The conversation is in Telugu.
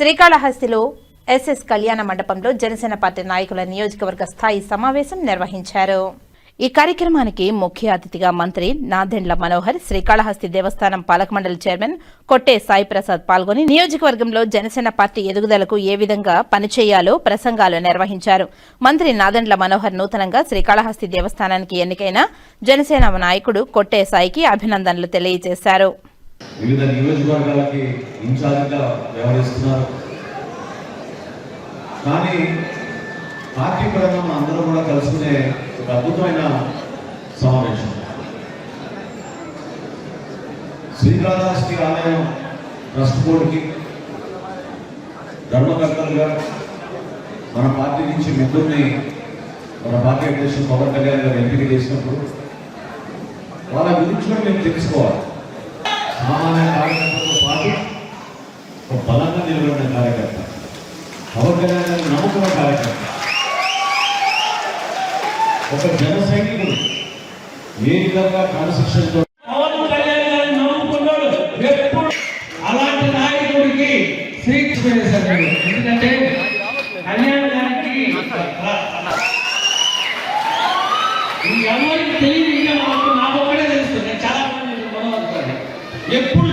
శ్రీకాళహస్తిలో ఎస్ఎస్ కళ్యాణ మండపంలో జనసేన పార్టీ నాయకుల నియోజకవర్గ స్థాయి సమావేశం నిర్వహించారు. ఈ కార్యక్రమానికి ముఖ్య అతిథిగా మంత్రి నాదెండ్ల మనోహర్ శ్రీకాళహస్తి దేవస్థానం పాలకమండలి చైర్మన్ కొట్టే సాయి ప్రసాద్ పాల్గొని నియోజకవర్గంలో జనసేన పార్టీ ఎదుగుదలకు ఏ విధంగా పనిచేయాలో ప్రసంగాలు నిర్వహించారు. మంత్రి నాదెండ్ల మనోహర్ నూతనంగా శ్రీకాళహస్తి దేవస్థానానికి ఎన్నికైన జనసేన నాయకుడు కొట్టే సాయికి అభినందనలు తెలియజేశారు. వివిధ నియోజకవర్గాలకి ఇన్ఛార్జిగా వ్యవహరిస్తున్నారు. కానీ పార్టీ పరంగా అందరూ కూడా కలుసుకునే ఒక అద్భుతమైన సమావేశం. శ్రీరాధాశ్రీ ఆలయం ట్రస్ట్ బోర్డుకి ధర్మకర్తలుగా మన పార్టీ నుంచి ముగ్గురిని మన పార్టీ అధ్యక్షుడు పవన్ కళ్యాణ్ గారు ఎంపిక చేసినప్పుడు వాళ్ళ గురించి కూడా మేము తెలుసుకోవాలి. సామాన్య కార్యకర్తతో పాటు ఒక బలంగా నిలబడిన కార్యకర్త పవన్ కళ్యాణ్ నమ్ముకున్న కార్యకర్త ఒక జన సైనికుడు ఏ విధంగా క్రమశిక్షణతో అలాంటి నాయకుడికి ఎందుకంటే కళ్యాణ్ గారికి ఈ ఎవరికి తెలియదు ఎప్పుడు